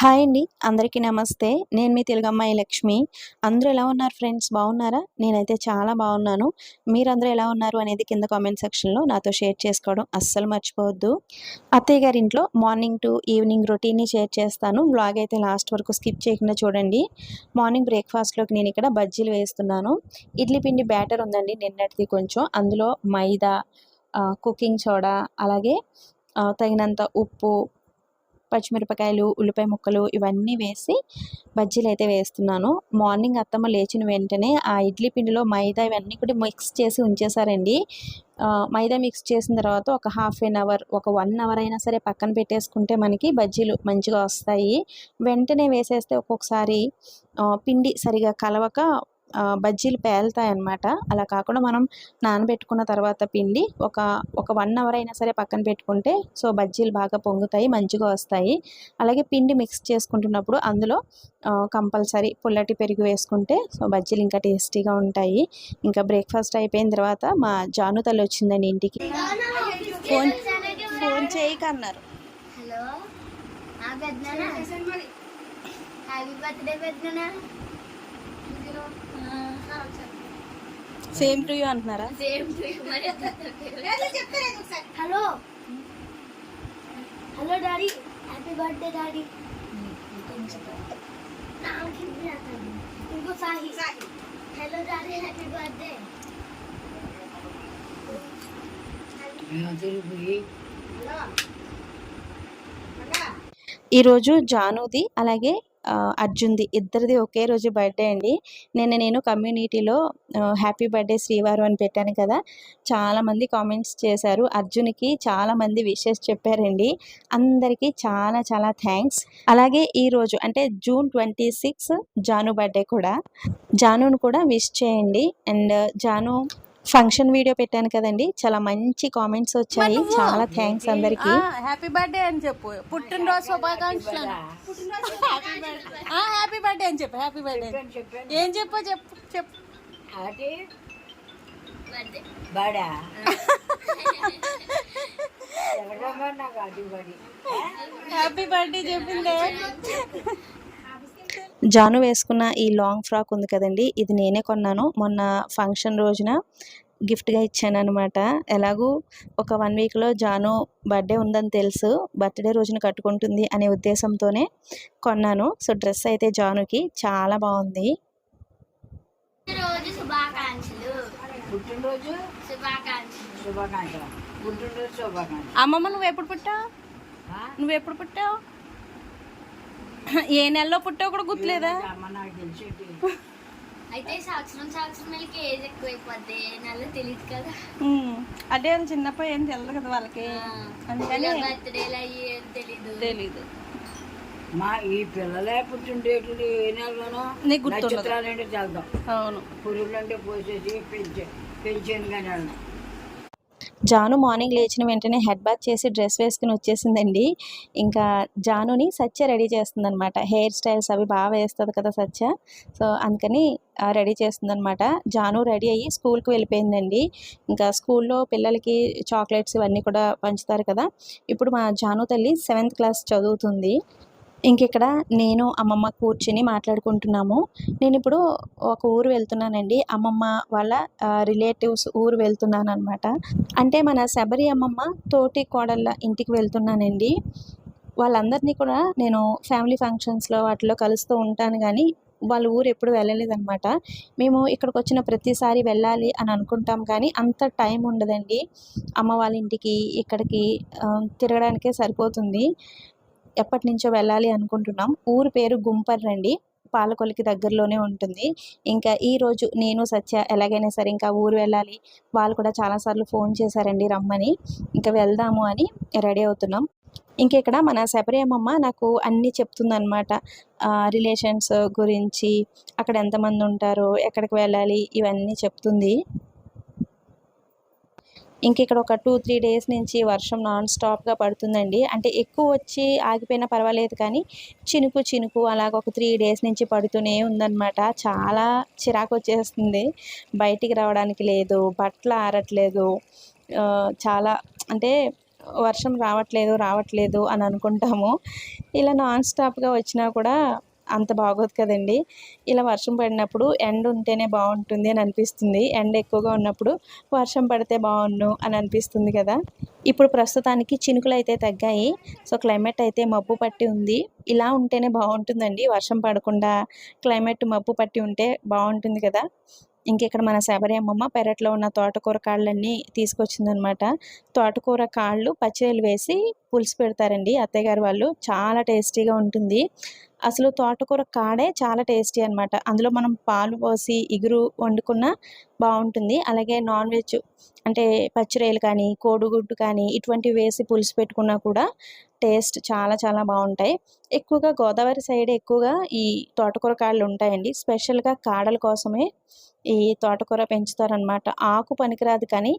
Hi అండి. అందరికీ నమస్తే. నేను మీ తెలుగమ్మాయి లక్ష్మి. అందరూ ఎలా ఉన్నారు ఫ్రెండ్స్? బాగున్నారా? నేనైతే చాలా బాగున్నాను. మీరందరూ ఎలా ఉన్నారు అనేది కింద కామెంట్ సెక్షన్లో నాతో షేర్ చేసుకోవడం అస్సలు మర్చిపోవద్దు. అత్తయ్య గారి ఇంట్లో మార్నింగ్ టు ఈవినింగ్ రొటీన్ని షేర్ చేస్తాను. బ్లాగ్ అయితే లాస్ట్ వరకు స్కిప్ చేయకుండా చూడండి. మార్నింగ్ బ్రేక్ఫాస్ట్లోకి నేను ఇక్కడ బజ్జీలు వేస్తున్నాను. ఇడ్లీ పిండి బ్యాటర్ ఉందండి నిన్నటిది కొంచెం. అందులో మైదా కుకింగ్ సోడా అలాగే తగినంత ఉప్పు పచ్చిమిరపకాయలు ఉల్లిపాయ ముక్కలు ఇవన్నీ వేసి బజ్జీలు అయితే వేస్తున్నాను. మార్నింగ్ అత్తమ్మ లేచిన వెంటనే ఆ ఇడ్లీ పిండిలో మైదా ఇవన్నీ కూడా మిక్స్ చేసి ఉంచేసారండి మైదా మిక్స్ చేసిన తర్వాత ఒక హాఫ్ ఎన్ అవర్ ఒక వన్ అవర్ అయినా సరే పక్కన పెట్టేసుకుంటే మనకి బజ్జీలు మంచిగా వస్తాయి. వెంటనే వేసేస్తే ఒక్కొక్కసారి పిండి సరిగా కలవక బజ్జీలు పేలుతాయి అన్నమాట అలా కాకుండా మనం నానబెట్టుకున్న తర్వాత పిండి ఒక ఒక వన్ అవర్ అయినా సరే పక్కన పెట్టుకుంటే సో బజ్జీలు బాగా పొంగుతాయి మంచిగా వస్తాయి. అలాగే పిండి మిక్స్ చేసుకుంటున్నప్పుడు అందులో కంపల్సరీ పుల్లటి పెరుగు వేసుకుంటే సో బజ్జీలు ఇంకా టేస్టీగా ఉంటాయి. ఇంకా బ్రేక్ఫాస్ట్ అయిపోయిన తర్వాత మా జాను తల్లి వచ్చిందండి ఇంటికి. Phone phone చేయకన్నారు. Hello happy birthday same to you అంటున్నారా? Same hello. Hello daddy. Happy birthday daddy. ఇంకో సాహి హలో డాడీ హ్యాపీ బర్త్డే ఈరోజు జానుది అలాగే అర్జున్ది. ఇద్దరిది ఒకే రోజు బర్త్డే అండి. నిన్న నేను కమ్యూనిటీలో హ్యాపీ బర్త్డే శ్రీవారు అని పెట్టాను కదా! చాలామంది కామెంట్స్ చేశారు. అర్జున్కి చాలామంది విషెస్ చెప్పారండి. అందరికీ చాలా చాలా థ్యాంక్స్. అలాగే ఈరోజు అంటే June twenty six Janu birthday కూడా. జానును కూడా విష్ చేయండి. అండ్ జాను ఫంక్షన్ వీడియో పెట్టాను కదండి. చాలా మంచి కామెంట్స్ వచ్చాయి. చాలా థ్యాంక్స్ అందరికీ. హ్యాపీ బర్త్డే అని చెప్పు. పుట్టినరోజు శుభాకాంక్షలు హ్యాపీ బర్త్డే అని చెప్పు హ్యాపీ బర్త్డే ఏం చెప్పు చెప్పు చెప్పు. బడి? హ్యాపీ బర్త్డే చెప్పిందే. జాను వేసుకున్న ఈ లాంగ్ ఫ్రాక్ ఉంది కదండి. ఇది నేనే కొన్నాను. మొన్న ఫంక్షన్ రోజున గిఫ్ట్గా ఇచ్చాను అనమాట ఎలాగూ ఒక వన్ వీక్లో జాను బర్త్డే ఉందని తెలుసు బర్త్డే రోజున కట్టుకుంటుంది అనే ఉద్దేశంతోనే కొన్నాను. సో డ్రెస్ అయితే జానుకి చాలా బాగుంది. అమ్మమ్మ నువ్వు ఎప్పుడు పుట్టావు? నువ్వు ఎప్పుడు పుట్టావు? ఏ నెలలో పుట్టావు కూడా గుర్తులేదా? అమ్మ నాకు తెలిసేటి అయితే సంవత్సరం సంవత్సరం వెళ్ళకి ఏజ్ ఎక్కువైపోద్ది నెల తెలియదు కదా. అదే చిన్నప్పుడు ఏం తెలియదు కదా వాళ్ళకి. అందుకని బర్త్డేలు అయ్యి ఏం తెలీదు. తెలీదు. మా ఈ పిల్లలే పుట్టినరోజులు ఏ నెలలోనో. నక్షత్రాలు అంటే చదువుతాం అవును. పురుగులు అంటే పోసేసి పెంచే పెంచాను కానీ జాను మార్నింగ్ లేచిన వెంటనే హెడ్ బాత్ చేసి డ్రెస్ వేసుకుని వచ్చేసిందండి. ఇంకా జానుని సత్య రెడీ చేస్తుంది అనమాట హెయిర్ స్టైల్స్ అవి బాగా వేస్తుంది కదా సత్య. సో అందుకని రెడీ చేస్తుంది అనమాట జాను రెడీ అయ్యి స్కూల్కి వెళ్ళిపోయిందండి. ఇంకా స్కూల్లో పిల్లలకి చాక్లెట్స్ ఇవన్నీ కూడా పంచుతారు కదా. ఇప్పుడు మా జాను తల్లి సెవెంత్ క్లాస్ చదువుతుంది. ఇంకిక్కడ నేను అమ్మమ్మ కూర్చుని మాట్లాడుకుంటున్నాము. నేను ఇప్పుడు ఒక ఊరు వెళ్తున్నానండి. అమ్మమ్మ వాళ్ళ రిలేటివ్స్ ఊరు వెళ్తున్నాను అనమాట అంటే మన శబరి అమ్మమ్మ తోటి కోడళ్ళ ఇంటికి వెళ్తున్నానండి. వాళ్ళందరినీ కూడా నేను ఫ్యామిలీ ఫంక్షన్స్లో వాటిలో కలుస్తూ ఉంటాను కానీ వాళ్ళ ఊరు ఎప్పుడు వెళ్ళలేదన్నమాట. మేము ఇక్కడికి వచ్చిన ప్రతిసారి వెళ్ళాలి అని అనుకుంటాం కానీ అంత టైం ఉండదండి. అమ్మ వాళ్ళ ఇంటికి ఇక్కడికి తిరగడానికే సరిపోతుంది. ఎప్పటి నుంచో వెళ్ళాలి అనుకుంటున్నాం. ఊరు పేరు గుంపర్రండి పాలకొలికి దగ్గరలోనే ఉంటుంది. ఇంకా ఈరోజు నేను సత్య ఎలాగైనా సరే ఇంకా ఊరు వెళ్ళాలి. వాళ్ళు కూడా చాలాసార్లు ఫోన్ చేశారండి రమ్మని. ఇంకా వెళ్దాము అని రెడీ అవుతున్నాం. ఇంక ఇక్కడ మన శబరి నాకు అన్నీ చెప్తుందన్నమాట. రిలేషన్స్ గురించి అక్కడ ఎంతమంది ఉంటారో ఎక్కడికి వెళ్ళాలి ఇవన్నీ చెప్తుంది. ఇంక ఇక్కడ ఒక టూ త్రీ డేస్ నుంచి వర్షం నాన్ స్టాప్గా పడుతుందండి. అంటే ఎక్కువ వచ్చి ఆగిపోయినా పర్వాలేదు కానీ చినుకు చినుకు అలాగ ఒక త్రీ డేస్ నుంచి పడుతూనే ఉందన్నమాట. చాలా చిరాకు వచ్చేస్తుంది. బయటికి రావడానికి లేదు బట్టలు ఆరట్లేదు చాలా అంటే వర్షం రావట్లేదు రావట్లేదు అని అనుకుంటాము. ఇలా నాన్ స్టాప్గా వచ్చినా కూడా అంత బాగోదు కదండి. ఇలా వర్షం పడినప్పుడు ఎండ ఉంటేనే బాగుంటుంది అని అనిపిస్తుంది. ఎండ ఎక్కువగా ఉన్నప్పుడు వర్షం పడితే బాగుండు అని అనిపిస్తుంది కదా. ఇప్పుడు ప్రస్తుతానికి చినుకులు అయితే తగ్గాయి. సో క్లైమేట్ అయితే మబ్బు పట్టి ఉంది. ఇలా ఉంటేనే బాగుంటుందండి. వర్షం పడకుండా క్లైమేట్ మబ్బు పట్టి ఉంటే బాగుంటుంది కదా. ఇంకెక్కడ మన శబరి అమ్మమ్మ పెరట్లో ఉన్న తోటకూర కాళ్ళన్నీ తీసుకొచ్చిందనమాట. తోటకూర కాళ్ళు పచ్చిరొయ్యలు వేసి పులుసు పెడతారండి. అత్తయ్య గారు వాళ్ళు చాలా టేస్టీగా ఉంటుంది. అసలు తోటకూర కాడే చాలా టేస్టీ అన్నమాట. అందులో మనం పాలు పోసి ఇగురు వండుకున్నా బాగుంటుంది అలాగే నాన్ వెజ్ అంటే పచ్చిరేలు కానీ కోడిగుడ్డు కానీ ఇటువంటివి వేసి పులుసు పెట్టుకున్నా కూడా టేస్ట్ చాలా చాలా బాగుంటాయి ఎక్కువగా గోదావరి సైడ్ ఎక్కువగా ఈ తోటకూర కాళ్ళు ఉంటాయండి. స్పెషల్గా కాడల కోసమే ఈ తోటకూర పెంచుతారనమాట ఆకు పనికిరాదు కానీ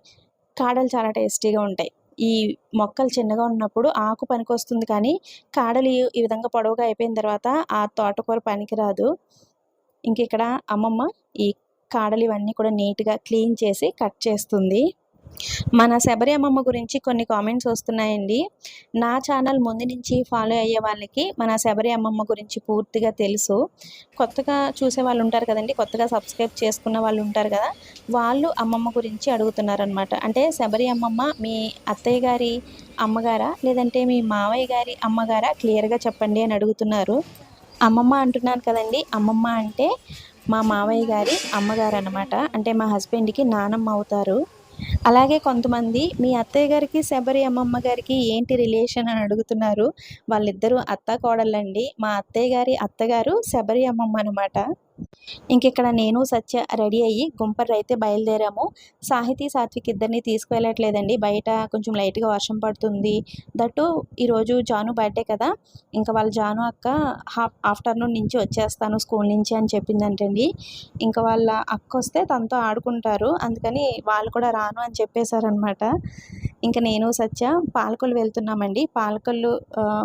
కాడలు చాలా టేస్టీగా ఉంటాయి. ఈ మొక్కలు చిన్నగా ఉన్నప్పుడు ఆకు పనికొస్తుంది కానీ కాడలు ఈ- విధంగా పొడవుగా అయిపోయిన తర్వాత ఆ తోటకూర పనికిరాదు. ఇంక ఇక్కడ అమ్మమ్మ ఈ కాడలు ఇవన్నీ కూడా నీట్గా క్లీన్ చేసి కట్ చేస్తుంది. మన శబరి అమ్మమ్మ గురించి కొన్ని కామెంట్స్ వస్తున్నాయండి. నా ఛానల్ ముందు నుంచి ఫాలో అయ్యే వాళ్ళకి మన శబరి అమ్మమ్మ గురించి పూర్తిగా తెలుసు. కొత్తగా చూసే వాళ్ళు ఉంటారు కదండి కొత్తగా సబ్స్క్రైబ్ చేసుకున్న వాళ్ళు ఉంటారు కదా వాళ్ళు అమ్మమ్మ గురించి అడుగుతున్నారనమాట అంటే శబరి అమ్మమ్మ మీ అత్తయ్య గారి అమ్మగారా లేదంటే మీ మావయ్య గారి అమ్మగారా? క్లియర్గా చెప్పండి అని అడుగుతున్నారు. అమ్మమ్మ అంటున్నాను కదండి అమ్మమ్మ అంటే మా మావయ్య గారి అమ్మగారు అనమాట అంటే మా హస్బెండ్కి నానమ్మ అవుతారు. అలాగే కొంతమంది మీ అత్తయ్య గారికి శబరి అమ్మమ్మ గారికి ఏంటి రిలేషన్ అని అడుగుతున్నారు? వాళ్ళిద్దరూ అత్త కోడళ్ళండి. మా అత్తయ్య గారి అత్తగారు శబరి అమ్మమ్మ అనమాట ఇంక ఇక్కడ నేను సత్య రెడీ అయ్యి గుంపర్రు అయితే బయలుదేరాము. సాహితీ సాత్విక్ ఇద్దరిని తీసుకువెళ్ళట్లేదండి. బయట కొంచెం లైట్గా వర్షం పడుతుంది. దట్టు ఈరోజు జాను బర్త్డే కదా. ఇంకా వాళ్ళ జాను అక్క హాఫ్ ఆఫ్టర్నూన్ నుంచి వచ్చేస్తాను స్కూల్ నుంచి అని చెప్పిందంటండి. ఇంకా వాళ్ళ అక్క వస్తే తనతో ఆడుకుంటారు. అందుకని వాళ్ళు కూడా రాను అని చెప్పేశారనమాట ఇంకా నేను సత్య పాలకొల్లు వెళ్తున్నామండి. పాలకొల్లు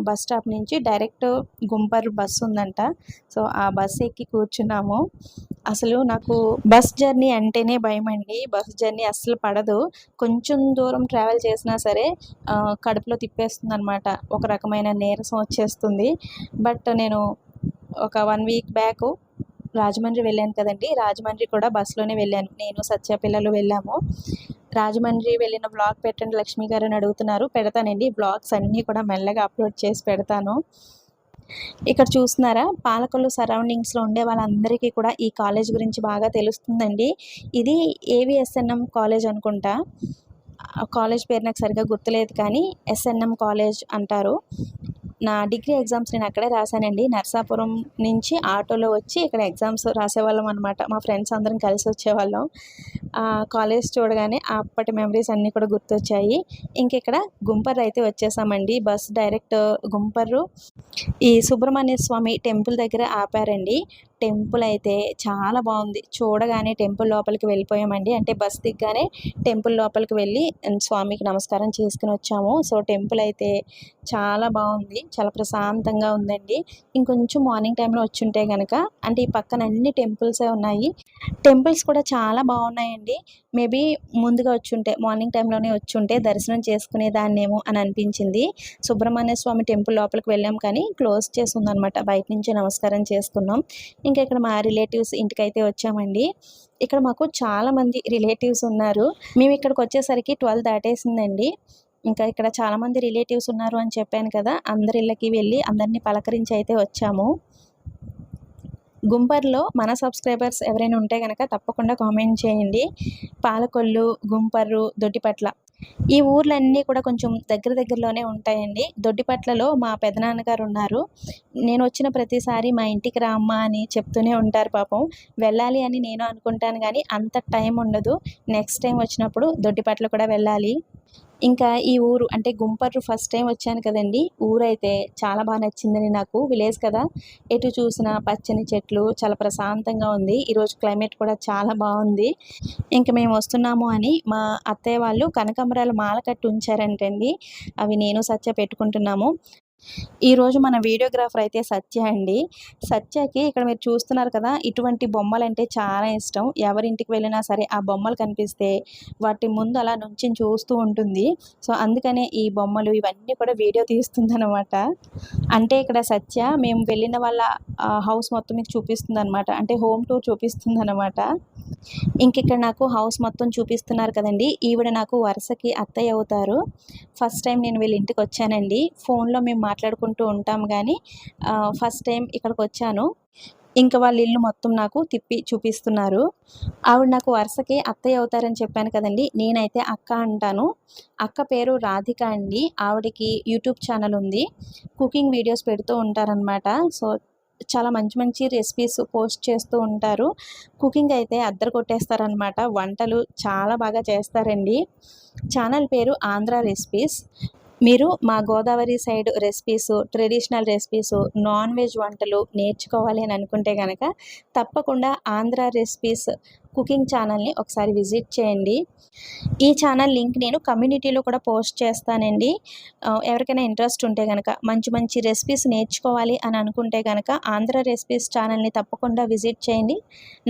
బస్ స్టాప్ నుంచి డైరెక్ట్ గుంపర్ బస్సు ఉందంట. సో ఆ బస్ ఎక్కి కూర్చున్నాము. అసలు నాకు బస్ జర్నీ అంటేనే భయం అండి బస్ జర్నీ అస్సలు పడదు. కొంచెం దూరం ట్రావెల్ చేసినా సరే కడుపులో తిప్పేస్తుంది అనమాట ఒక రకమైన నీరసం వచ్చేస్తుంది. బట్ నేను ఒక వన్ వీక్ బ్యాక్ రాజమండ్రి వెళ్ళాను కదండి. రాజమండ్రి కూడా బస్సులోనే వెళ్ళాను. నేను సత్య పిల్లలు వెళ్ళాము. రాజమండ్రి వెళ్ళిన బ్లాగ్ పెట్టండి లక్ష్మి గారు అని అడుగుతున్నారు. పెడతానండి. బ్లాగ్స్ అన్నీ కూడా మెల్లగా అప్లోడ్ చేసి పెడతాను. ఇక్కడ చూస్తున్నారా? పాలకొల్లు సరౌండింగ్స్లో ఉండే వాళ్ళందరికీ కూడా ఈ కాలేజ్ గురించి బాగా తెలుస్తుందండి. ఇది ఏవిఎస్ఎన్ఎం కాలేజ్ అనుకుంటా. కాలేజ్ పేరు నాకు సరిగ్గా గుర్తులేదు కానీ ఎస్ఎన్ఎం కాలేజ్ అంటారు. నా డిగ్రీ ఎగ్జామ్స్ నేను అక్కడే రాశానండి. నర్సాపురం నుంచి ఆటోలో వచ్చి ఇక్కడ ఎగ్జామ్స్ రాసేవాళ్ళం అనమాట మా ఫ్రెండ్స్ అందరం కలిసి వచ్చేవాళ్ళం. కాలేజ్ చూడగానే అప్పటి మెమరీస్ అన్నీ కూడా గుర్తొచ్చాయి. ఇంక ఇక్కడ అయితే వచ్చేసామండి. Bus direct Gumparru. ఈ సుబ్రహ్మణ్య స్వామి టెంపుల్ దగ్గర ఆపారండి. టెంపుల్ అయితే చాలా బాగుంది. చూడగానే టెంపుల్ లోపలికి వెళ్ళిపోయామండి. అంటే బస్ దిగ్గానే టెంపుల్ లోపలికి వెళ్ళి స్వామికి నమస్కారం చేసుకుని వచ్చాము. సో టెంపుల్ అయితే చాలా బాగుంది. చాలా ప్రశాంతంగా ఉందండి. ఇంకొంచెం మార్నింగ్ టైంలో వచ్చి ఉంటే కనుక అంటే ఈ పక్కన అన్ని టెంపుల్సే ఉన్నాయి. టెంపుల్స్ కూడా చాలా బాగున్నాయండి. మేబీ ముందుగా వచ్చి ఉంటే మార్నింగ్ టైంలోనే వచ్చి ఉంటే దర్శనం చేసుకునేదాన్నేమో అని అనిపించింది. సుబ్రహ్మణ్య స్వామి టెంపుల్ లోపలికి వెళ్ళాం కానీ క్లోజ్ చేసి ఉందనమాట బయట నుంచి నమస్కారం చేసుకున్నాం. ఇంకా ఇక్కడ మా రిలేటివ్స్ ఇంటికైతే వచ్చామండి. ఇక్కడ మాకు చాలామంది రిలేటివ్స్ ఉన్నారు. మేము ఇక్కడికి వచ్చేసరికి ట్వెల్వ్ దాటేసిందండి. ఇంకా ఇక్కడ చాలామంది రిలేటివ్స్ ఉన్నారు అని చెప్పాను కదా అందరి ఇళ్ళకి వెళ్ళి అందరినీ పలకరించి అయితే వచ్చాము. గుంపర్లో మన సబ్స్క్రైబర్స్ ఎవరైనా ఉంటే కనుక తప్పకుండా కామెంట్ చేయండి. పాలకొల్లు గుంపర్రు దొడ్డిపట్ల ఈ ఊర్లన్నీ కూడా కొంచెం దగ్గర దగ్గరలోనే ఉంటాయండి. దొడ్డిపట్లలో మా పెదనాన్నగారు ఉన్నారు నేను వచ్చిన ప్రతిసారి మా ఇంటికి రా అని చెప్తూనే ఉంటారు పాపం. వెళ్ళాలి అని నేను అనుకుంటాను కానీ అంత టైం ఉండదు. నెక్స్ట్ టైం వచ్చినప్పుడు దొడ్డిపట్ల కూడా వెళ్ళాలి. ఇంకా ఈ ఊరు అంటే గుంపర్రు ఫస్ట్ టైం వచ్చాను కదండి. ఊరైతే చాలా బాగా నచ్చిందని నాకు విలేజ్ కదా. ఎటు చూసినా పచ్చని చెట్లు చాలా ప్రశాంతంగా ఉంది. ఈరోజు క్లైమేట్ కూడా చాలా బాగుంది. ఇంకా మేము వస్తున్నాము అని మా అత్తయ్య వాళ్ళు కనకాంబరాలు మాల కట్టి ఉంచారంటండి. అవి నేను సత్య పెట్టుకుంటున్నాము. ఈరోజు మన వీడియోగ్రాఫర్ అయితే సత్య అండి. సత్యకి ఇక్కడ మీరు చూస్తున్నారు కదా ఇటువంటి బొమ్మలు అంటే చాలా ఇష్టం. ఎవరింటికి వెళ్ళినా సరే ఆ బొమ్మలు కనిపిస్తే వాటి ముందు అలా నుంచి చూస్తూ ఉంటుంది. సో అందుకనే ఈ బొమ్మలు ఇవన్నీ కూడా వీడియో తీస్తుందన్నమాట. అంటే ఇక్కడ సత్య మేము వెళ్ళిన వాళ్ళ హౌస్ మొత్తం మీకు చూపిస్తుంది అనమాట అంటే హోమ్ టూర్ చూపిస్తుంది అనమాట ఇంక ఇక్కడ నాకు హౌస్ మొత్తం చూపిస్తున్నారు కదండి. ఈవిడ నాకు వరుసకి అత్తయ్య అవుతారు. ఫస్ట్ టైం నేను వీళ్ళ ఇంటికి వచ్చానండి. ఫోన్లో మేము మాట్లాడుకుంటూ ఉంటాం కానీ ఫస్ట్ టైం ఇక్కడికి వచ్చాను ఇంకా వాళ్ళ ఇల్లు మొత్తం నాకు తిప్పి చూపిస్తున్నారు. ఆవిడ నాకు వరుసకి అత్తయ్య అవుతారని చెప్పాను కదండి. నేనైతే అక్క అంటాను. అక్క పేరు రాధిక అండి. ఆవిడకి యూట్యూబ్ ఛానల్ ఉంది. కుకింగ్ వీడియోస్ పెడుతూ ఉంటారనమాట సో చాలా మంచి మంచి రెసిపీస్ పోస్ట్ చేస్తూ ఉంటారు. కుకింగ్ అయితే అద్దరు కొట్టేస్తారనమాట వంటలు చాలా బాగా చేస్తారండి. ఛానల్ పేరు ఆంధ్ర రెసిపీస్. మీరు మా Godavari side recipes traditional recipes non veg వంటలు నేర్చుకోవాలి అని అనుకుంటే కనుక తప్పకుండా ఆంధ్ర రెసిపీస్ కుకింగ్ ఛానల్ని ఒకసారి విజిట్ చేయండి. ఈ ఛానల్ లింక్ నేను కమ్యూనిటీలో కూడా పోస్ట్ చేస్తానండి. ఎవరికైనా ఇంట్రెస్ట్ ఉంటే కనుక మంచి మంచి రెసిపీస్ నేర్చుకోవాలి అని అనుకుంటే కనుక ఆంధ్ర రెసిపీస్ ఛానల్ని తప్పకుండా విజిట్ చేయండి.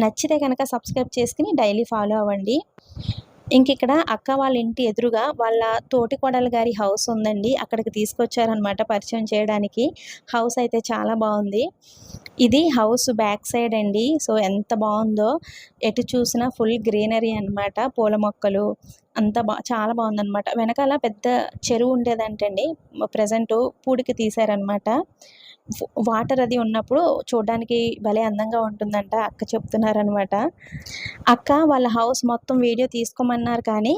నచ్చితే కనుక సబ్స్క్రైబ్ చేసుకుని డైలీ ఫాలో అవ్వండి. ఇంక ఇక్కడ అక్క వాళ్ళ ఇంటి ఎదురుగా వాళ్ళ తోటి కోడలు గారి హౌస్ ఉందండి. అక్కడికి తీసుకొచ్చారనమాట పరిచయం చేయడానికి. హౌస్ అయితే చాలా బాగుంది. ఇది హౌస్ బ్యాక్ సైడ్ అండి. సో ఎంత బాగుందో ఎటు చూసినా ఫుల్ గ్రీనరీ అన్నమాట. పూల మొక్కలు అంత బా చాలా బాగుందన్నమాట. వెనకాల పెద్ద చెరువు ఉండేదంటండి. ప్రజెంట్ పూడికి తీశారనమాట వాటర్ అది ఉన్నప్పుడు చూడడానికి భలే అందంగా ఉంటుందంట అక్క చెప్తున్నారనమాట. అక్క వాళ్ళ హౌస్ మొత్తం వీడియో తీసుకోమన్నారు కానీ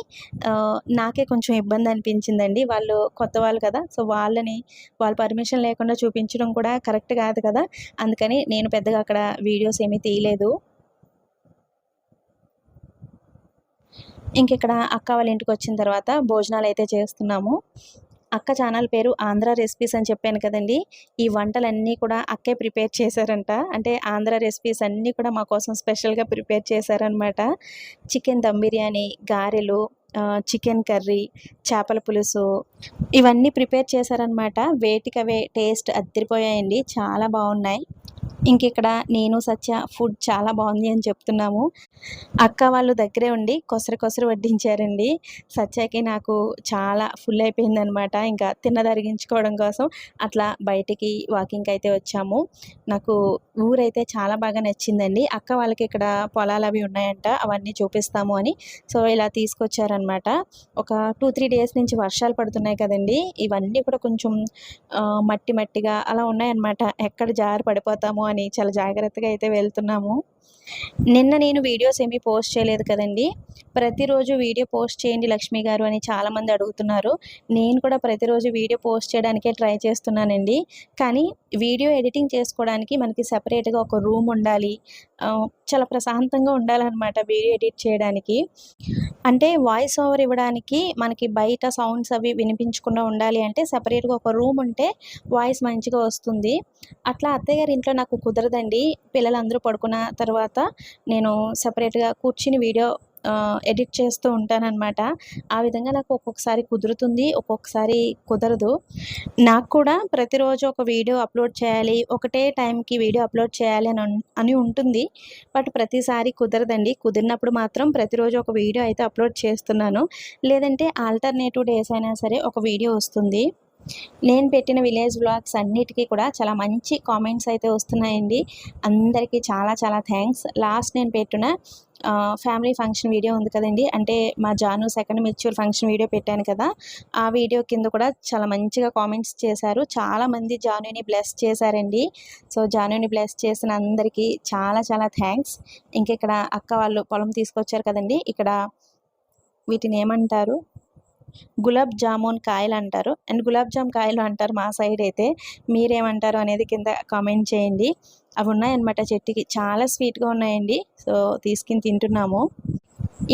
నాకే కొంచెం ఇబ్బంది అనిపించిందండి. వాళ్ళు కొత్త వాళ్ళు కదా సో వాళ్ళని వాళ్ళ పర్మిషన్ లేకుండా చూపించడం కూడా కరెక్ట్ కాదు కదా. అందుకని నేను పెద్దగా అక్కడ వీడియోస్ ఏమీ తీయలేదు. ఇంక ఇక్కడ అక్క వాళ్ళ ఇంటికి వచ్చిన తర్వాత భోజనాలు అయితే చేస్తున్నాము. అక్క ఛానల్ పేరు ఆంధ్ర రెసిపీస్ అని చెప్పాను కదండి. ఈ వంటలన్నీ కూడా అక్కే ప్రిపేర్ చేశారంట. అంటే ఆంధ్ర రెసిపీస్ అన్నీ కూడా మా కోసం స్పెషల్గా ప్రిపేర్ చేశారనమాట చికెన్ దమ్ బిర్యానీ గారెలు చికెన్ కర్రీ చేపల పులుసు ఇవన్నీ ప్రిపేర్ చేశారనమాట వేటికవే టేస్ట్ అద్దరిపోయాయండి. చాలా బాగున్నాయి. ఇంక ఇక్కడ నేను సత్య ఫుడ్ చాలా బాగుంది అని చెప్తున్నాము. అక్క వాళ్ళు దగ్గరే ఉండి కొసరు కొసరు వడ్డించారండి. సత్యకి నాకు చాలా ఫుల్ అయిపోయింది అనమాట ఇంకా తిన్నదరిగించుకోవడం కోసం అట్లా బయటికి వాకింగ్కి అయితే వచ్చాము. నాకు ఊరైతే చాలా బాగా నచ్చిందండి. అక్క వాళ్ళకి ఇక్కడ పొలాలు అవి ఉన్నాయంట అవన్నీ చూపిస్తాము అని. సో ఇలా తీసుకొచ్చారనమాట ఒక టూ త్రీ డేస్ నుంచి వర్షాలు పడుతున్నాయి కదండి. ఇవన్నీ కూడా కొంచెం మట్టి మట్టిగా అలా ఉన్నాయన్నమాట. ఎక్కడ జారి వెళ్తాము అని చాలా జాగ్రత్తగా అయితే వెళ్తున్నాము. నిన్న నేను వీడియోస్ ఏమీ పోస్ట్ చేయలేదు కదండి. ప్రతిరోజు వీడియో పోస్ట్ చేయండి లక్ష్మి గారు అని చాలామంది అడుగుతున్నారు. నేను కూడా ప్రతిరోజు వీడియో పోస్ట్ చేయడానికే ట్రై చేస్తున్నానండి. కానీ వీడియో ఎడిటింగ్ చేసుకోవడానికి మనకి సపరేట్గా ఒక రూమ్ ఉండాలి. చాలా ప్రశాంతంగా ఉండాలన్నమాట వీడియో ఎడిట్ చేయడానికి. అంటే వాయిస్ ఓవర్ ఇవ్వడానికి మనకి బయట సౌండ్స్ అవి వినిపించకుండా ఉండాలి అంటే సపరేట్గా ఒక రూమ్ ఉంటే వాయిస్ మంచిగా వస్తుంది. అట్లా అత్తయ్య గారి ఇంట్లో నాకు కుదరదండి. పిల్లలందరూ పడుకున్న తర్వాత తర్వాత నేను సపరేట్గా కూర్చుని వీడియో ఎడిట్ చేస్తూ ఉంటానన్నమాట. ఆ విధంగా నాకు ఒక్కొక్కసారి కుదురుతుంది ఒక్కొక్కసారి కుదరదు. నాకు కూడా ప్రతిరోజు ఒక వీడియో అప్లోడ్ చేయాలి ఒకటే టైంకి వీడియో అప్లోడ్ చేయాలి అని అని ఉంటుంది. బట్ ప్రతిసారి కుదరదండి. కుదిరినప్పుడు మాత్రం ప్రతిరోజు ఒక వీడియో అయితే అప్లోడ్ చేస్తున్నాను. లేదంటే ఆల్టర్నేటివ్ డేస్ అయినా సరే ఒక వీడియో వస్తుంది. నేను పెట్టిన విలేజ్ బ్లాగ్స్ అన్నిటికీ కూడా చాలా మంచి కామెంట్స్ అయితే వస్తున్నాయండి. అందరికీ చాలా చాలా థ్యాంక్స్. లాస్ట్ నేను పెట్టిన ఫ్యామిలీ ఫంక్షన్ వీడియో ఉంది కదండి. అంటే మా Janu second mature function video పెట్టాను కదా. ఆ వీడియో కింద కూడా చాలా మంచిగా కామెంట్స్ చేశారు. చాలామంది జానుని బ్లెస్ చేశారండి. సో జానుని బ్లెస్ చేసిన అందరికీ చాలా చాలా థ్యాంక్స్. ఇంక ఇక్కడ అక్క వాళ్ళు పొలం తీసుకొచ్చారు కదండి. ఇక్కడ వీటిని ఏమంటారు? గులాబ్ జామున్ కాయలు అంటారు. అండ్ గులాబ్ జామ్ కాయలు అంటారు మా సైడ్ అయితే. మీరేమంటారు అనేది కింద కామెంట్ చేయండి. అవి ఉన్నాయన్నమాట చెట్టుకి. చాలా స్వీట్గా ఉన్నాయండి. సో తీసుకుని తింటున్నాము.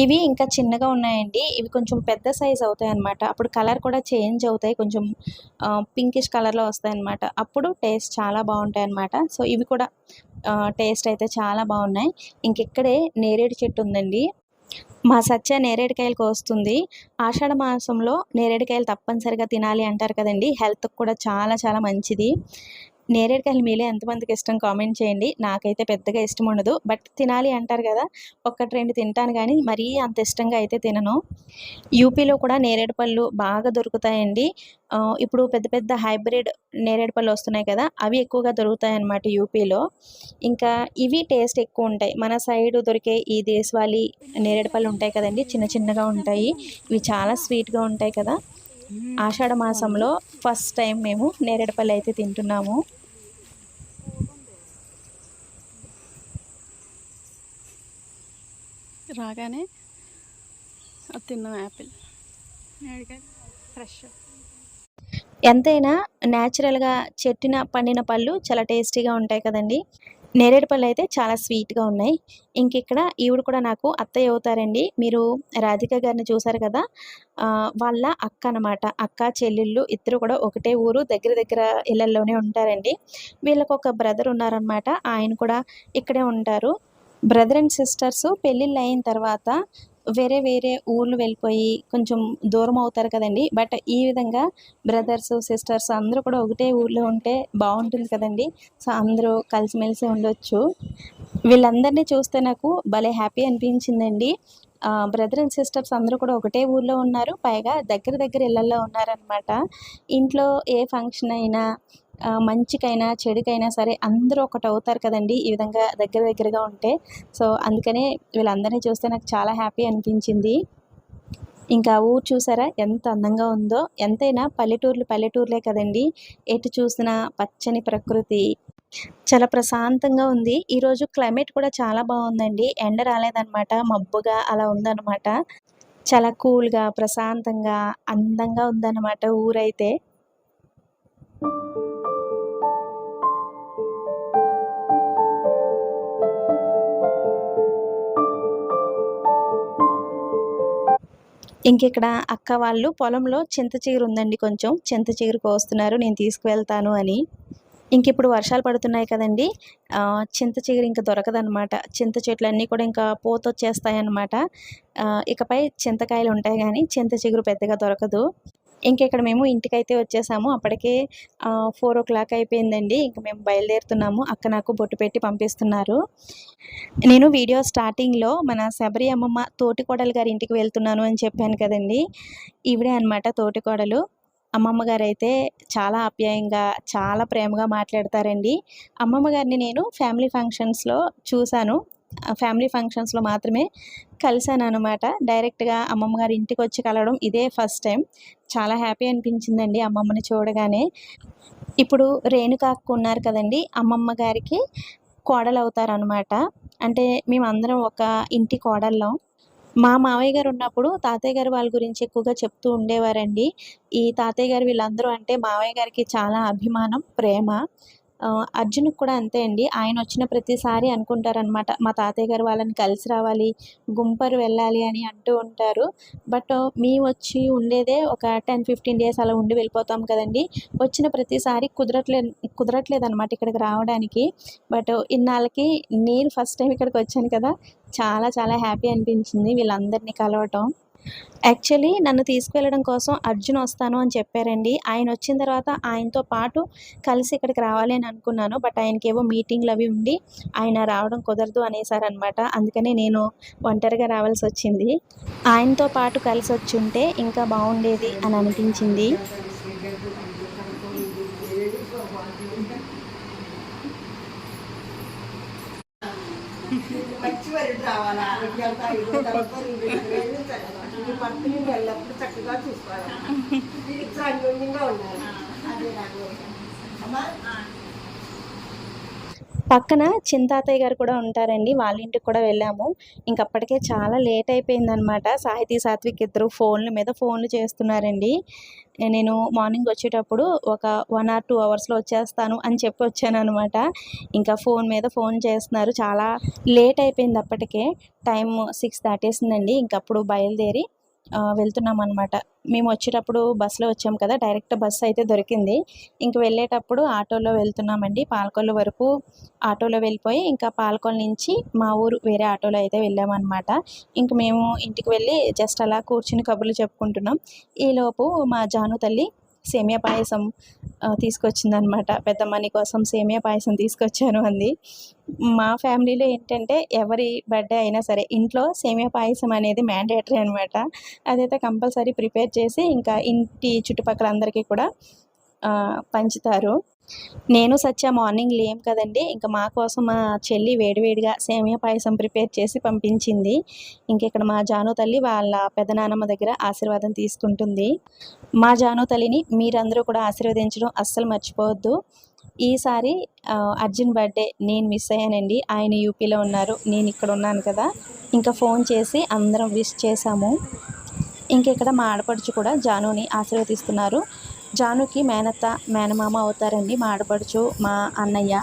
ఇవి ఇంకా చిన్నగా ఉన్నాయండి. ఇవి కొంచెం పెద్ద సైజ్ అవుతాయి అన్నమాట అప్పుడు కలర్ కూడా చేంజ్ అవుతాయి. కొంచెం పింకిష్ కలర్లో వస్తాయి అన్నమాట అప్పుడు టేస్ట్ చాలా బాగుంటాయి అన్నమాట సో ఇవి కూడా టేస్ట్ అయితే చాలా బాగున్నాయి. ఇంకెక్కడే నేరేడు చెట్టు ఉందండి. మా సత్య నేరేడుకాయలు కోస్తుంది ఆషాఢ మాసంలో నేరేడుకాయలు తప్పనిసరిగా తినాలి అంటారు కదండి. హెల్త్కి కూడా చాలా చాలా మంచిది. నేరేడుకాయలు మీలో ఎంతమందికి ఇష్టం కామెంట్ చేయండి. నాకైతే పెద్దగా ఇష్టం ఉండదు. బట్ తినాలి అంటారు కదా ఒక్కటి రెండు తింటాను కానీ మరీ అంత ఇష్టంగా అయితే తినను. యూపీలో కూడా నేరేడు పళ్ళు బాగా దొరుకుతాయండి. ఇప్పుడు పెద్ద పెద్ద హైబ్రిడ్ నేరేడు పళ్ళు వస్తున్నాయి కదా అవి ఎక్కువగా దొరుకుతాయి అన్నమాట యూపీలో. ఇంకా ఇవి టేస్ట్ ఎక్కువ ఉంటాయి. మన సైడ్ దొరికే ఈ దేశవాళీ నేరేడు పళ్ళు ఉంటాయి కదండి చిన్న చిన్నగా ఉంటాయి. ఇవి చాలా స్వీట్గా ఉంటాయి కదా. ఆషాఢ మాసంలో ఫస్ట్ టైం మేము నేరేడు పళ్ళు అయితే తింటున్నాము. రాగానే అది తిన్నాం యాపిల్. ఫ్రెష్. ఎంతైనా న్యాచురల్గా చెట్టిన పండిన పళ్ళు చాలా టేస్టీగా ఉంటాయి కదండి. నేరేడు పళ్ళు అయితే చాలా స్వీట్గా ఉన్నాయి. ఇంక ఇక్కడ ఈవిడ కూడా నాకు అత్తయ్య అవుతారండి. మీరు రాధిక గారిని చూసారు కదా? వాళ్ళ అక్క అన్నమాట. అక్క చెల్లెళ్ళు ఇద్దరు కూడా ఒకటే ఊరు దగ్గర దగ్గర ఇళ్ళల్లోనే ఉంటారండి. వీళ్ళకు ఒక బ్రదర్ ఉన్నారనమాట ఆయన కూడా ఇక్కడే ఉంటారు. బ్రదర్ అండ్ సిస్టర్స్ పెళ్ళిళ్ళు అయిన తర్వాత వేరే వేరే ఊర్లు వెళ్ళిపోయి కొంచెం దూరం అవుతారు కదండి. బట్ ఈ విధంగా బ్రదర్స్ సిస్టర్స్ అందరూ కూడా ఒకటే ఊర్లో ఉంటే బాగుంటుంది కదండి. సో అందరూ కలిసిమెలిసి ఉండొచ్చు. వీళ్ళందరినీ చూస్తే నాకు భలే హ్యాపీ అనిపించిందండి. బ్రదర్ అండ్ సిస్టర్స్ అందరూ కూడా ఒకటే ఊర్లో ఉన్నారు. పైగా దగ్గర దగ్గర ఇళ్ళల్లో ఉన్నారనమాట ఇంట్లో ఏ ఫంక్షన్ అయినా మంచికైనా చెడుకైనా సరే అందరూ ఒకటి అవుతారు కదండి ఈ విధంగా దగ్గర దగ్గరగా ఉంటే. సో అందుకనే వీళ్ళందరినీ చూస్తే నాకు చాలా హ్యాపీ అనిపించింది. ఇంకా ఊరు చూసారా ఎంత అందంగా ఉందో. ఎంతైనా పల్లెటూర్లు పల్లెటూర్లే కదండి. ఎటు చూసినా పచ్చని ప్రకృతి. చాలా ప్రశాంతంగా ఉంది. ఈరోజు క్లైమేట్ కూడా చాలా బాగుందండి. ఎండ రాలేదన్నమాట. మబ్బుగా అలా ఉందన్నమాట. చాలా కూల్గా ప్రశాంతంగా అందంగా ఉందన్నమాట ఊరైతే. ఇంకిక్కడ అక్క వాళ్ళు పొలంలో చింత చిగురు ఉందండి కొంచెం. చింత చిగురు కోస్తున్నారు నేను తీసుకువెళ్తాను అని. ఇంక ఇప్పుడు వర్షాలు పడుతున్నాయి కదండి. చింత చిగురు ఇంకా దొరకదనమాట చింత చెట్లు అన్నీ కూడా ఇంకా పోతొచ్చేస్తాయి అన్నమాట ఇకపై చింతకాయలు ఉంటాయి కానీ చింత చిగురు పెద్దగా దొరకదు. ఇంకెక్కడ మేము ఇంటికైతే వచ్చేసాము. అప్పటికే ఫోర్ ఓ క్లాక్ అయిపోయిందండి. ఇంక మేము బయలుదేరుతున్నాము. అక్క నాకు బొట్టు పెట్టి పంపిస్తున్నారు. నేను వీడియో స్టార్టింగ్లో మన శబరి అమ్మమ్మ తోటికోడలు గారి ఇంటికి వెళ్తున్నాను అని చెప్పాను కదండి. ఈవిడే అనమాట తోటికోడలు. అమ్మమ్మ గారు అయితే చాలా ఆప్యాయంగా చాలా ప్రేమగా మాట్లాడతారండి. అమ్మమ్మ గారిని నేను ఫ్యామిలీ ఫంక్షన్స్లో చూశాను. ఫ్యామిలీ ఫంక్షన్స్లో మాత్రమే కలిశాను అనమాట డైరెక్ట్గా అమ్మమ్మ గారి ఇంటికి వచ్చి కలవడం ఇదే ఫస్ట్ టైం. చాలా హ్యాపీ అనిపించిందండి అమ్మమ్మని చూడగానే. ఇప్పుడు రేణుకాకు ఉన్నారు కదండి అమ్మమ్మ గారికి కోడలు అవుతారనమాట అంటే మేమందరం ఒక ఇంటి కోడల్లో మా మావయ్య గారు ఉన్నప్పుడు తాతయ్య గారు వాళ్ళ గురించి ఎక్కువగా చెప్తూ ఉండేవారండి. ఈ తాతయ్య గారు వీళ్ళందరూ అంటే మావయ్య గారికి చాలా అభిమానం ప్రేమ. అర్జున్కి కూడా అంతే అండి. ఆయన వచ్చిన ప్రతిసారి అనుకుంటారనమాట మా తాతయ్య గారు వాళ్ళని కలిసి రావాలి గుంపరు వెళ్ళాలి అని అంటూ ఉంటారు. బట్ మేము వచ్చి ఉండేదే ఒక టెన్ ఫిఫ్టీన్ డేస్ అలా ఉండి వెళ్ళిపోతాం కదండి. వచ్చిన ప్రతిసారి కుదరట్లేదు కుదరట్లేదు అనమాట ఇక్కడికి రావడానికి. బట్ ఇన్నాళ్ళకి నేను ఫస్ట్ టైం ఇక్కడికి వచ్చాను కదా చాలా చాలా హ్యాపీ అనిపించింది వీళ్ళందరినీ కలవటం. యాక్చువల్లీ నన్ను తీసుకువెళ్ళడం కోసం అర్జున్ వస్తాను అని చెప్పారండి. ఆయన వచ్చిన తర్వాత ఆయనతో పాటు కలిసి ఇక్కడికి రావాలి అని అనుకున్నాను. బట్ ఆయనకి ఏవో మీటింగ్లు అవి ఉండి ఆయన రావడం కుదరదు అనేసారనమాట అందుకనే నేను ఒంటరిగా రావాల్సి వచ్చింది. ఆయనతో పాటు కలిసి వచ్చి ఉంటే ఇంకా బాగుండేది అని అనిపించింది. వరి రావాలా వెళ్తా ఐదు తర్వాత ఈ పట్టుని వెళ్ళినప్పుడు చక్కగా చూసుకోవాలి. ఇది అన్యోన్యంగా ఉండాలి. అదే నాకు అమ్మా పక్కన చింతాతయ్య గారు కూడా ఉంటారండి. వాళ్ళ ఇంటికి కూడా వెళ్ళాము. ఇంకప్పటికే చాలా లేట్ అయిపోయిందనమాట సాహితీ సాత్విక్ ఇద్దరు ఫోన్ల మీద ఫోన్లు చేస్తున్నారండి. నేను మార్నింగ్ వచ్చేటప్పుడు ఒక వన్ ఆర్ టూ అవర్స్లో వచ్చేస్తాను అని చెప్పి వచ్చాను అనమాట ఇంకా ఫోన్ మీద ఫోన్ చేస్తున్నారు. చాలా లేట్ అయిపోయింది అప్పటికే. టైం సిక్స్ దాటేసిందండి. ఇంకప్పుడు బయలుదేరి వెళ్తున్నాం అనమాట మేము వచ్చేటప్పుడు బస్సులో వచ్చాం కదా డైరెక్ట్ బస్సు అయితే దొరికింది. ఇంక వెళ్ళేటప్పుడు ఆటోలో వెళ్తున్నామండి. పాలకొల్లు వరకు ఆటోలో వెళ్ళిపోయి ఇంకా పాలకొల్లు నుంచి మా ఊరు వేరే ఆటోలో అయితే వెళ్ళామన్నమాట. ఇంక మేము ఇంటికి వెళ్ళి జస్ట్ అలా కూర్చుని కబుర్లు చెప్పుకుంటున్నాం. ఈలోపు మా జాను తల్లి సేమియా పాయసం తీసుకొచ్చిందనమాట పెద్దమ్మని కోసం సేమియా పాయసం తీసుకొచ్చాను అంది. మా ఫ్యామిలీలో ఏంటంటే ఎవరి బర్త్డే అయినా సరే ఇంట్లో సేమియా పాయసం అనేది మ్యాండేటరీ అనమాట అదైతే కంపల్సరీ ప్రిపేర్ చేసి ఇంకా ఇంటి చుట్టుపక్కల అందరికీ కూడా పంచుతారు. నేను సత్య మార్నింగ్ లేం కదండి. ఇంకా మా కోసం మా చెల్లి వేడివేడిగా సేమియా పాయసం ప్రిపేర్ చేసి పంపించింది. ఇంకెక్కడ మా జాను తల్లి వాళ్ళ పెదనాన్నమ్మ దగ్గర ఆశీర్వాదం తీసుకుంటుంది. మా జాను తల్లిని మీరందరూ కూడా ఆశీర్వదించడం అస్సలు మర్చిపోవద్దు. ఈసారి అర్జున్ బర్త్డే నేను మిస్ అయ్యానండి. ఆయన యూపీలో ఉన్నారు. నేను ఇక్కడ ఉన్నాను కదా. ఇంకా ఫోన్ చేసి అందరం విష్ చేశాము. ఇంకెక్కడ మా ఆడపడుచు కూడా జానుని ఆశీర్వదిస్తున్నారు. జానుకి మేనత్త మేనమామ అవుతారండి. మా ఆడపడుచు మా అన్నయ్య.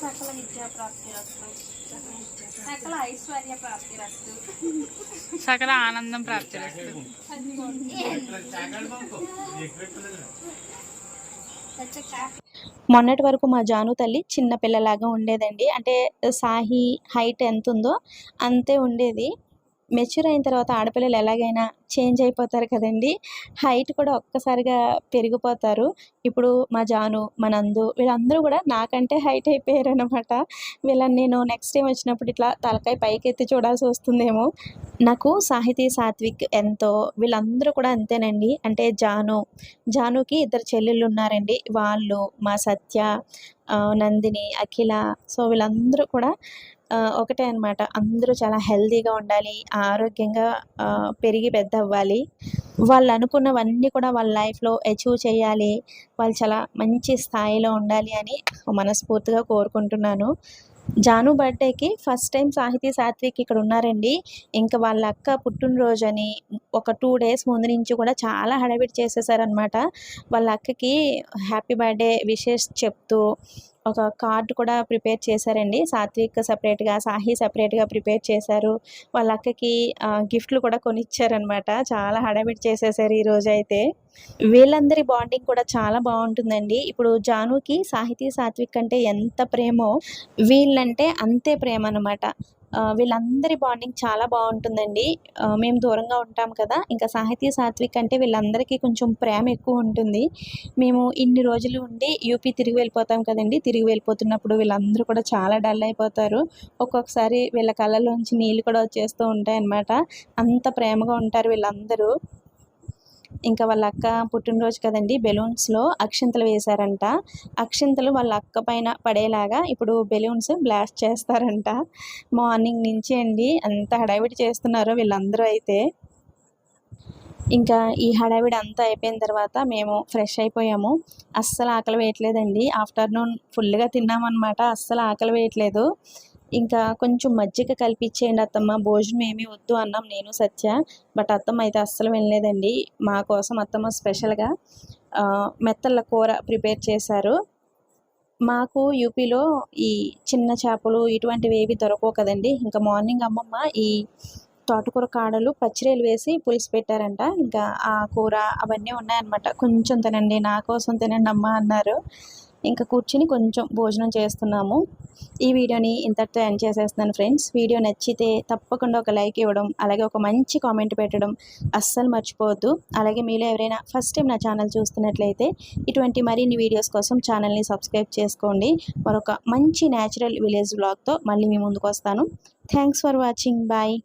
సకల విద్యా ప్రాప్తి రస్తు. సకల ఐశ్వర్య ప్రాప్తి రస్తు. సకల ఆనందం ప్రాప్తి మొన్నటి వరకు మా జాను తల్లి చిన్న పిల్లలాగా ఉండేదండి. అంటే సాహి హైట్ ఎంత ఉందో అంతే ఉండేది. మెచ్యూర్ అయిన తర్వాత ఆడపిల్లలు ఎలాగైనా చేంజ్ అయిపోతారు కదండి. హైట్ కూడా ఒక్కసారిగా పెరిగిపోతారు. ఇప్పుడు మా జాను మా నందు వీళ్ళందరూ కూడా నాకంటే హైట్ అయిపోయారు అనమాట వీళ్ళని నేను నెక్స్ట్ టైం వచ్చినప్పుడు ఇట్లా తలకాయ పైకి ఎత్తి చూడాల్సి వస్తుందేమో. నాకు సాహితీ సాత్విక్ ఎంతో వీళ్ళందరూ కూడా అంతేనండి. అంటే జాను జానుకి ఇద్దరు చెల్లెళ్ళు ఉన్నారండి. వాళ్ళు మా సత్య నందిని అఖిల. సో వీళ్ళందరూ కూడా ఒకటే అన్నమాట. అందరూ చాలా హెల్తీగా ఉండాలి ఆరోగ్యంగా పెరిగి పెద్ద అవ్వాలి. వాళ్ళు అనుకున్నవన్నీ కూడా వాళ్ళ లైఫ్లో అచీవ్ చేయాలి. వాళ్ళు చాలా మంచి స్థాయిలో ఉండాలి అని మనస్ఫూర్తిగా కోరుకుంటున్నాను. జాను బర్త్డేకి ఫస్ట్ టైం సాహితీ సాత్విక్ ఇక్కడ ఉన్నారండి. ఇంకా వాళ్ళ అక్క పుట్టినరోజు అని ఒక టూ డేస్ ముందు నుంచి కూడా చాలా హడావిడి చేసేసారనమాట వాళ్ళ అక్కకి హ్యాపీ బర్త్డే విషెస్ చెప్తూ ఒక కార్డు కూడా ప్రిపేర్ చేశారండి. సాత్విక్ సపరేట్గా సాహి సపరేట్గా ప్రిపేర్ చేశారు. వాళ్ళ అక్కకి గిఫ్ట్లు కూడా కొనిచ్చారనమాట చాలా హడావిడి చేసేసారు ఈరోజు అయితే వీళ్ళందరి బాండింగ్ కూడా చాలా బాగుంటుందండి. ఇప్పుడు జానుకి సాహితీ సాత్విక్ అంటే ఎంత ప్రేమో వీళ్ళంటే అంతే ప్రేమ అనమాట వీళ్ళందరి బాండింగ్ చాలా బాగుంటుందండి. మేము దూరంగా ఉంటాం కదా ఇంకా సాహితీ సాత్విక్ అంటే వీళ్ళందరికీ కొంచెం ప్రేమ ఎక్కువ ఉంటుంది. మేము ఇన్ని రోజులు ఉండి యూపీ తిరిగి వెళ్ళిపోతాం కదండి. తిరిగి వెళ్ళిపోతున్నప్పుడు వీళ్ళందరూ కూడా చాలా డల్ అయిపోతారు. ఒక్కొక్కసారి వీళ్ళ కళ్ళలోంచి నీళ్ళు కూడా వచ్చేస్తూ ఉంటాయి అన్నమాట అంత ప్రేమగా ఉంటారు వీళ్ళందరూ. ఇంకా వాళ్ళ అక్క పుట్టినరోజు కదండి బెలూన్స్లో అక్షింతలు వేశారంట. అక్షింతలు వాళ్ళ అక్క పైన పడేలాగా ఇప్పుడు బెలూన్స్ బ్లాస్ట్ చేస్తారంట. మార్నింగ్ నుంచి అండి అంత హడావిడి చేస్తున్నారు వీళ్ళందరూ అయితే. ఇంకా ఈ హడావిడి అంతా అయిపోయిన తర్వాత మేము ఫ్రెష్ అయిపోయాము. అస్సలు ఆకలి వేయట్లేదండి. ఆఫ్టర్నూన్ ఫుల్గా తిన్నామన్నమాట. అస్సలు ఆకలి వేయట్లేదు. ఇంకా కొంచెం మజ్జిగ కల్పించేయండి అత్తమ్మ. భోజనం ఏమీ వద్దు అన్నాం నేను సత్య. బట్ అత్తమ్మ అయితే అస్సలు వినలేదండి. మా కోసం అత్తమ్మ స్పెషల్గా మెత్తల మెత్తళ్ళ కూర ప్రిపేర్ చేశారు. మాకు యూపీలో ఈ చిన్న చేపలు ఇటువంటివి ఏవి దొరకవు కదండి. ఇంకా మార్నింగ్ అమ్మమ్మ ఈ తోటకూర కాడలు పచ్చిరేలు వేసి పులుసు పెట్టారంట. ఇంకా ఆ కూర అవన్నీ ఉన్నాయన్నమాట. కొంచెం తినండి నా కోసం తినండి అమ్మ అన్నారు. ఇంకా కూర్చుని కొంచెం భోజనం చేస్తున్నాము. ఈ వీడియోని ఇంతటితో ఎండ్ చేసేస్తున్నాను ఫ్రెండ్స్ వీడియో నచ్చితే తప్పకుండా ఒక లైక్ ఇవ్వడం అలాగే ఒక మంచి కామెంట్ పెట్టడం అస్సలు మర్చిపోవద్దు. అలాగే మీలో ఎవరైనా ఫస్ట్ టైం నా ఛానల్ చూస్తున్నట్లయితే ఇటువంటి మరిన్ని వీడియోస్ కోసం ఛానల్ని సబ్స్క్రైబ్ చేసుకోండి. మరొక మంచి న్యాచురల్ విలేజ్ బ్లాగ్తో మళ్ళీ మీ ముందుకు వస్తాను. Thanks for watching bye